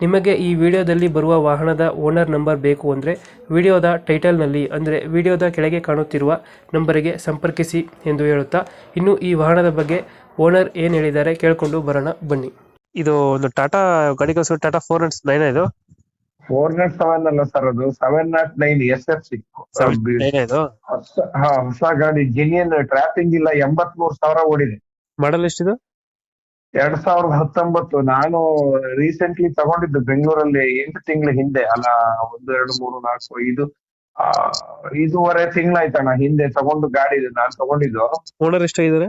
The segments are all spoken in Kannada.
ನಿಮಗೆ ಈ ವಿಡಿಯೋದಲ್ಲಿ ಬರುವ ವಾಹನದ ಓನರ್ ನಂಬರ್ ಬೇಕು ಅಂದರೆ ವಿಡಿಯೋದ ಟೈಟಲ್ನಲ್ಲಿ ಅಂದರೆ ವಿಡಿಯೋದ ಕೆಳಗೆ ಕಾಣುತ್ತಿರುವ ನಂಬರಿಗೆ ಸಂಪರ್ಕಿಸಿ ಎಂದು ಹೇಳುತ್ತಾ ಇನ್ನು ಈ ವಾಹನದ ಬಗ್ಗೆ ಓನರ್ ಏನು ಹೇಳಿದ್ದಾರೆ ಕೇಳಿಕೊಂಡು ಬರೋಣ ಬನ್ನಿ. ಇದು ಒಂದು ಟಾಟಾ ಗಾಡಿ ಕಳಿಸೋ ಟಾಟಾ ಫೋರ್ ಹಂಡ್ರೆಡ್ ನೈನ್ ಇದು? ಫೋರ್ ನಾಟ್ ಸೆವೆನ್ ಅಲ್ಲ ಸರ್ ಅದು seven not nine S F C. Nine ಇದು? ಹೊಸ ಗಾಡಿ ಜೆನ್ಯನ್ ಟ್ರಾಫಿಂಗ್ ಇಲ್ಲ ಎಂಬತ್ಮೂರು ಸಾವಿರ ಓಡಿದೆ. ಮಾಡಲ್ ಎಷ್ಟಿದು? ಎರಡ್ ಸಾವಿರದ ಹತ್ತೊಂಬತ್ತು ನಾನು ರೀಸೆಂಟ್ಲಿ ತಗೊಂಡಿದ್ದು ಬೆಂಗಳೂರಲ್ಲಿ ಎಂಟು ತಿಂಗಳ ಹಿಂದೆ ಅಲ್ಲ ಒಂದು ಎರಡು ಮೂರು ನಾಲ್ಕು ಐದು ಆ, ಐದೂವರೆ ತಿಂಗಳಾಯ್ತಣ್ಣ ಹಿಂದೆ ತಗೊಂಡು ಗಾಡಿ ಇದೆ ನಾನು ತಗೊಂಡಿದ್ದು. ಓನರ್ ಎಷ್ಟು ಇದಾರೆ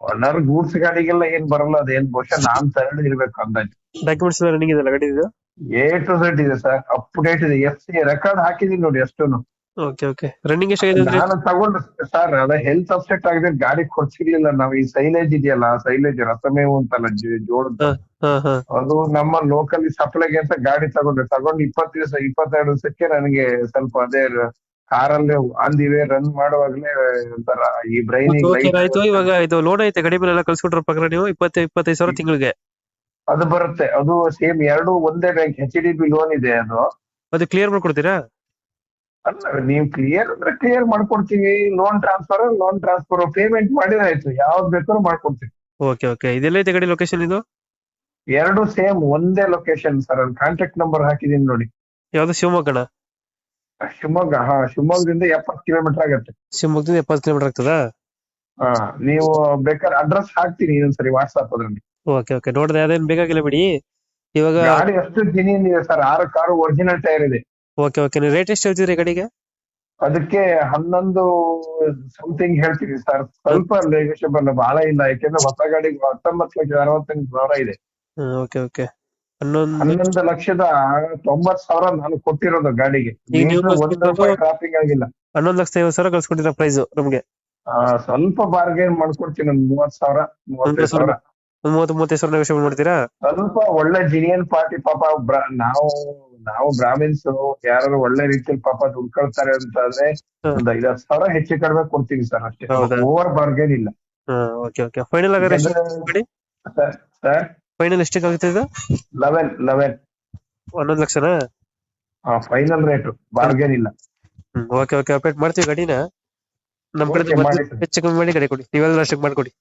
ಓನರ್ ಗೂಡ್ಸ್ ಗಾಡಿಗೆಲ್ಲ ಏನ್ ಬರಲ್ಲ ಅದೇನ್ ಬಹುಶಃ ನಾನ್ ತಗೊಂಡು ಇರ್ಬೇಕು ಅಂದಾಜು. ಡಾಕ್ಯುಮೆಂಟ್ಸ್ ರನ್ನಿಂಗ್ ಇದೆ ಗಾಡಿ ಇದು? ಎ ಟು ಝೆಡ್ ಇದೆ ಸರ್ ಅಪ್ಡೇಟ್ ಇದೆ. ಎಫ್ ಸಿ ರೆಕಾರ್ಡ್ ಹಾಕಿದೀನಿ ನೋಡಿ ಅಷ್ಟೂನು. ಓಕೆ ಓಕೆ ರನ್ನಿಂಗ್ ಎಷ್ಟಾಗಿದೆ ಅಂದ್ರೆ? ನಾನು ತಗೊಂಡೆ ಸರ್ ಅದ ಹೆಲ್ತ್ ಅಪ್ಸೆಟ್ ಆಗಿದೆ ಗಾಡಿ ಕೊಡ್ಸಿರ್ಲಿಲ್ಲ. ನಾವು ಈ ಸೈಲೇಜ್ ಇದೆಯಲ್ಲ ಸೈಲೇಜ್ ರಸಮೇವು ಅಂತಲ್ಲ ಜೋ- ಜೋಳದ ಹಾ ಹಾ ಅದು ನಮ್ಮ ಲೋಕಲ್ ಸಪ್ಲೈಗೆ ಅಂತ ಗಾಡಿ ತಗೊಂಡೆ. ತಗೊಂಡು ಇಪ್ಪತ್ತು ದಿವಸ ಇಪ್ಪತ್ತೆರಡು ದಿವಸಕ್ಕೆ ನನಗೆ ಸ್ವಲ್ಪ ಅದೇ ಕಾರಲ್ಲೇ ಅಂದಿವೆ ರನ್ ಮಾಡುವಾಗ್ಲೇ ಒಂಥರ ಈ ಬ್ರೈನ್ ಆಯ್ತು. ಇವಾಗ ಇದು ಲೋನ್ ಐತೆ ಗಡಿ ಮೇಲೆ ಎಲ್ಲ ಕಳ್ಸ್ಕೊಟ್ರ ಪಕ್ಕ ನೀವು ಇಪ್ಪತ್ತೈದು ಇಪ್ಪತ್ತೈದು ಸಾವಿರ ತಿಂಗಳಿಗೆ. ಅದು ಬರುತ್ತೆ. ಅದು ಸೇಮ್ ಎರಡು ಒಂದೇ bank H D B loan ಇದೆ ಅದು. ಅದು ಕ್ಲಿಯರ್ ಮಾಡ್ಕೊಡ್ತೀರಾ? ಅಲ್ಲ ನೀವು ಕ್ಲಿಯರ್ ಅಂದ್ರೆ ಕ್ಲಿಯರ್ ಮಾಡ್ಕೊಡ್ತೀವಿ. Loan transfer loan transfer payment ಮಾಡಿದ್ರೆ ಆಯ್ತು. ಯಾವ್ದು ಬೇಕಾದ್ರೂ ಮಾಡ್ಕೊಡ್ತೀವಿ. ಓಕೆ ಓಕೆ ಇದೆಲ್ಲ ಐತೆ ಗಾಡಿ ಲೊಕೇಶನ್ ಇದು? ಎರಡು ಸೇಮ್ ಒಂದೇ ಲೊಕೇಶನ್ ಸರ್ ಅಲ್ಲಿ ಕಾಂಟ್ಯಾಕ್ಟ್ ನಂಬರ್ ಹಾಕಿದೀನಿ ನೋಡಿ. ಯಾವ್ದು ಶಿವಮೊಗ್ಗನ? ಶಿವಮೊಗ್ಗ ಹಾ ಶಿವಮೊಗ್ಗದಿಂದ ಎಪ್ಪತ್ತು ಕಿಲೋಮೀಟರ್ ಆಗತ್ತೆ. ಶಿವಮೊಗ್ಗದಿಂದ ಎಪ್ಪತ್ತು ಕಿಲೋಮೀಟರ್ ಆಗ್ತದಾ? ಹಾ ನೀವು ಬೇಕಾದ್ರೆ ಅಡ್ರೆಸ್ ಹಾಕ್ತೀನಿ ಇನ್ನೊಂದ್ಸರಿ ವಾಟ್ಸ್ಆಪ್ ಅದ್ರಲ್ಲಿ. ಓಕೆ ಓಕೆ ನೋಡಿದ್ರೆ ಅದೇನ್ ಬೇಕಾಗಿಲ್ಲ ಬಿಡಿ. ಇವಾಗ ಗಾಡಿ ಅಷ್ಟು ದಿನ ಇದೆ ಸರ್ ಆರು ಕಾರು ಒರಿಜಿನಲ್ ಟೈರ್ ಇದೆ. ಓಕೆ ಓಕೆ ನೀವು ರೇಟ್ ಎಷ್ಟು ಹೇಳ್ತೀರಿ ಗಾಡಿಗೆ? ಅದಕ್ಕೆ ಹನ್ನೊಂದು ಸಮಥಿಂಗ್ ಹೇಳ್ತೀನಿ ಸರ್ ಸ್ವಲ್ಪ ನೆಗೋಷಿಯಬಲ್ ಬಹಳ ಇಲ್ಲ. ಯಾಕೆಂದ್ರೆ ಹೊಸ ಗಾಡಿಗೆ ಹತ್ತೊಂಬತ್ತು ಲಕ್ಷದ ಅರವತ್ತೆಂಟು ಸಾವಿರ ಇದೆ. ಓಕೆ ಓಕೆ ಹನ್ನೊಂದು ಹನ್ನೊಂದು ಲಕ್ಷದ ತೊಂಬತ್ ಸಾವಿರ ನಾನು ಕೊಟ್ಟಿರೋದು ಗಾಡಿಗೆ. ಈಗ ನೀವು ಏನು ಒಂದು ರೂಪಾಯಿ ಟ್ರಾಫಿಕ್ ಆಗಿಲ್ಲ. ಹನ್ನೊಂದು ಲಕ್ಷ ಐವತ್ತು ಸಾವಿರ ಕಳ್ಸ್ಕೊಟ್ಟಿರೋ ಪ್ರೈಸ್ ನಮ್ಗೆ. ಆ, ಸ್ವಲ್ಪ ಬಾರ್ಗೇನ್ ಮಾಡ್ಕೊಡ್ತೀನಿ ಒಂದು ಮೂವತ್ ಸಾವಿರ ಮೂವತ್ತೈದು ಸಾವಿರ. ಮೂವತ್ತು ಮೂವತ್ತೈದು ಸಾವಿರ ನೆಗೋಷಿಯೇಟ್ ಮಾಡ್ತೀರಾ? ಸ್ವಲ್ಪ ಒಳ್ಳೆ ಜಿನಿಯನ್ ಪಾರ್ಟಿ ಪಾಪ ಬ್ರ- ನಾವು ನಾವು ಬ್ರಾಹ್ಮಿನ್ಸ್ ಯಾರು ಒಳ್ಳೆ ರೀತಿಯಲ್ಲಿ ಪಾಪ ದುಡ್ಕೊಳ್ತಾರೆ ಕಳ್ತಾರೆ ಅಂತ ಅಂದ್ರೆ ಒಂದು ಐವತ್ ಸಾವಿರ ಹೆಚ್ಚು ಕಡಿಮೆ ಕೊಡ್ತೀವಿ ಸರ್ ಅಷ್ಟೇ. ಓವರ್ ಬಾರ್ಗೇನ್ ಇಲ್ಲ. ಓಕೆ ಓಕೆ ಫೈನಲ್ ಫೈನಲ್ ಎಷ್ಟಕ್ಕೆ ಆಗುತ್ತೆ ಇದು? ಲೆವೆನ್ ಲೆವೆನ್ ಹನ್ನೊಂದು ಲಕ್ಷನಾ? ಫೈನಲ್ ರೇಟ್ ಬಾರ್ಗೇನ್ ಇಲ್ಲ. ಓಕೆ ಓಕೆ ಅಪ್ಡೇಟ್ ಮಾಡ್ತೀವಿ ಗಾಡಿನ. ನಮ್ ಕಡೆ. ಹೆಚ್ಚು ಕಮ್ಮಿ ಮಾಡಿ ಗಾಡಿ ಕೊಡಿ. ನೀವೆಲ್ಲ ಅಷ್ಟಕ್ಕೆ ಮಾಡ್ಕೊಡಿ.